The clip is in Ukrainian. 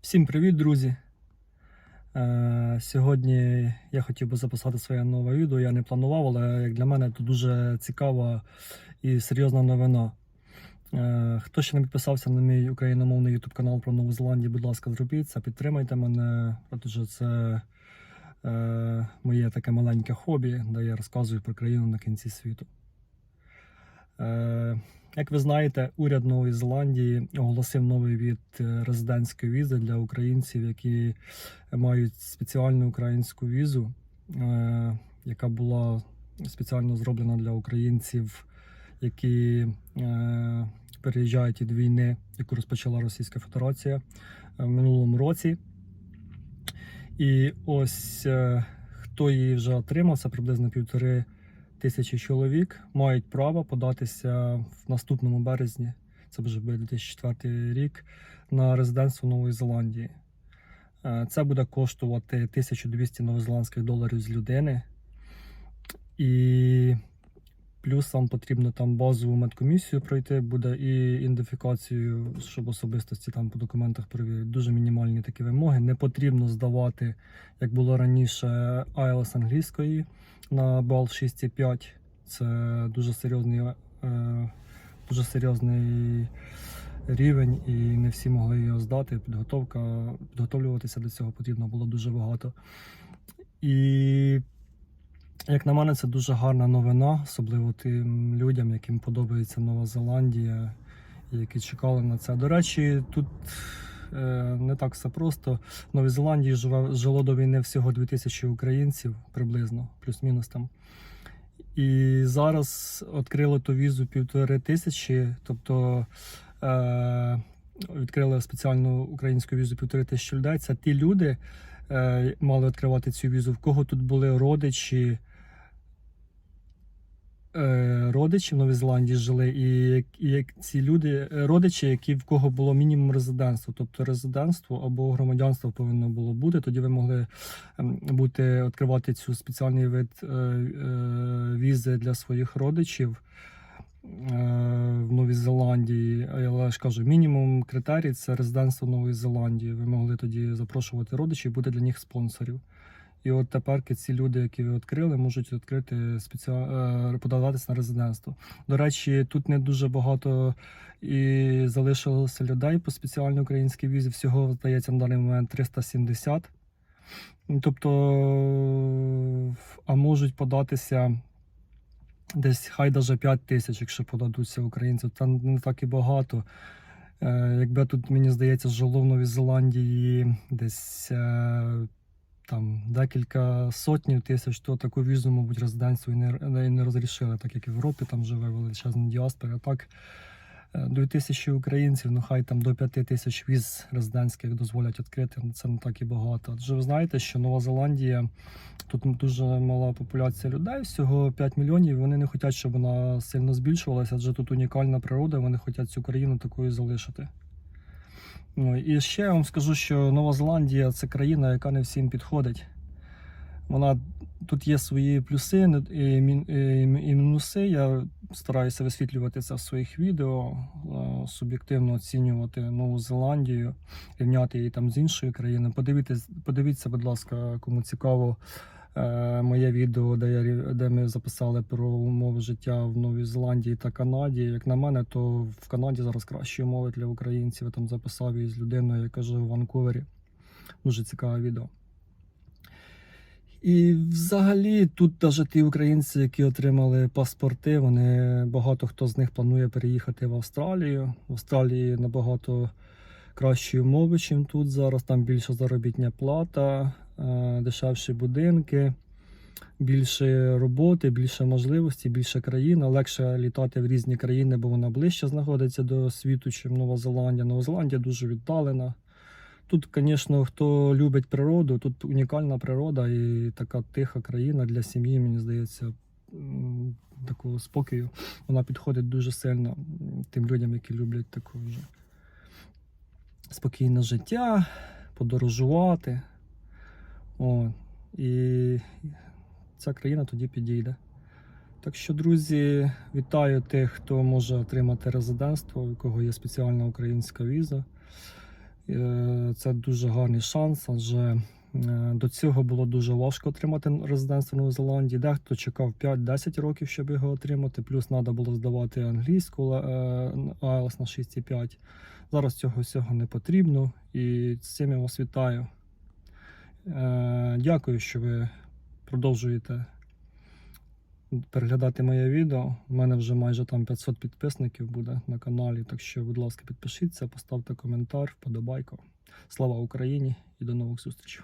Всім привіт, друзі! Е, Сьогодні я хотів би записати своє нове відео. Я не планував, але як для мене це дуже цікава і серйозна новина. Е, Хто ще не підписався на мій україномовний YouTube канал про Нову Зеландію, будь ласка, зробіть це, підтримайте мене, адже це е, моє таке маленьке хобі, де я розказую про країну на кінці світу. Е, як ви знаєте, уряд Нової Зеландії оголосив новий від е, резидентської візи для українців, які мають спеціальну українську візу, е, яка була спеціально зроблена для українців, які переїжджають від війни, яку розпочала Російська Федерація в минулому році. І ось хто її вже отримав, це приблизно півтори тисячі чоловік мають право податися в наступному березні, це вже буде 2004 рік, на резидентство Нової Зеландії. Е, Це буде коштувати 1200 новозеландських доларів з людини. І плюс вам потрібно там базову медкомісію пройти буде і ідентифікацію, щоб особистості там по документах перевірити. Дуже мінімальні такі вимоги. Не потрібно здавати, як було раніше, IELTS англійської на бал 6,5. Це дуже серйозний, е, дуже серйозний рівень, і не всі могли його здати. Підготовка, підготовлюватися до цього потрібно було дуже багато. І як на мене, це дуже гарна новина, особливо тим людям, яким подобається Нова Зеландія, які чекали на це. До речі, тут е, не так все просто. В Новій Зеландії живе, жило до війни всього 2000 українців, приблизно, плюс-мінус там. І зараз відкрили ту візу півтори тисячі, тобто е, відкрили спеціальну українську візу півтори тисячі людей. Це ті люди е, мали відкривати цю візу, в кого тут були родичі. Е, Родичі в Новій Зеландії жили, і, і ці люди, е, родичі, які в кого було мінімум резидентства, тобто резидентство або громадянство повинно було бути. Тоді ви могли ем, бути відкривати цю спеціальний вид е, візи для своїх родичів в Новій Зеландії. Але ж кажу, мінімум критерій це резидентство Нової Зеландії. Ви могли тоді запрошувати родичів, і бути для них спонсорів. І от тепер ці люди, які ви відкрили, можуть відкрити спеціа... е, подаватися на резидентство. До речі, тут не дуже багато і залишилося людей по спеціальній українській візі. Всього здається на даний момент 370. Ну, Тобто, а можуть податися десь хай даже 5 тисяч, якщо подадуться українців. Та не так і багато. Е, Якби тут, мені здається, в Новій Зеландії десь е, там декілька сотнів тисяч, то таку візу, мабуть, резидентство і не, не розрішили, так як в Європі там живе величезна діаспора. Так, е, до тисячі українців, ну хай там до п'яти тисяч віз резидентських дозволять відкрити. ну, Це не так і багато. Адже ви знаєте, що Нова Зеландія тут дуже мала популяція людей, всього 5 мільйонів. Вони не хочуть, щоб вона сильно збільшувалася, адже тут унікальна природа. Вони хочуть цю країну такою залишити. І ще я вам скажу, що Нова Зеландія це країна, яка не всім підходить. Вона тут є свої плюси і, і, і мінуси. Я стараюся висвітлювати це в своїх відео, е, суб'єктивно оцінювати Нову Зеландію, рівняти її там з іншою країною. Подивіться, подивіться, будь ласка, кому цікаво. Е, Моє відео, де, я, де ми записали про умови життя в Новій Зеландії та Канаді. Як на мене, то в Канаді зараз кращі умови для українців. Я там записав її з людиною, яка живе в Ванкувері. Дуже цікаве відео. І взагалі тут навіть ті українці, які отримали паспорти, вони багато хто з них планує переїхати в Австралію. В Австралії набагато кращі умови, ніж тут зараз. Там більша заробітня плата, дешевші будинки, більше роботи, більше можливостей, більше країн. Легше літати в різні країни, бо вона ближче знаходиться до світу, ніж Нова Зеландія. Нова Зеландія дуже віддалена. Тут, звісно, хто любить природу, тут унікальна природа і така тиха країна для сім'ї, мені здається, такого спокою. Вона підходить дуже сильно тим людям, які люблять таке вже спокійне життя, подорожувати. О, і ця країна тоді підійде. Так що, друзі, вітаю тих, хто може отримати резидентство, у кого є спеціальна українська віза. Е, Це дуже гарний шанс, адже е, до цього було дуже важко отримати резидентство в Новій Зеландії. Дехто чекав 5-10 років, щоб його отримати. Плюс треба було здавати англійську е, IELTS на 6,5. Зараз цього всього не потрібно, і з цим я вас вітаю. Е, Дякую, що ви продовжуєте переглядати моє відео. У мене вже майже там 500 підписників буде на каналі. Так що, будь ласка, підпишіться, поставте коментар, вподобайку. Слава Україні і до нових зустрічей!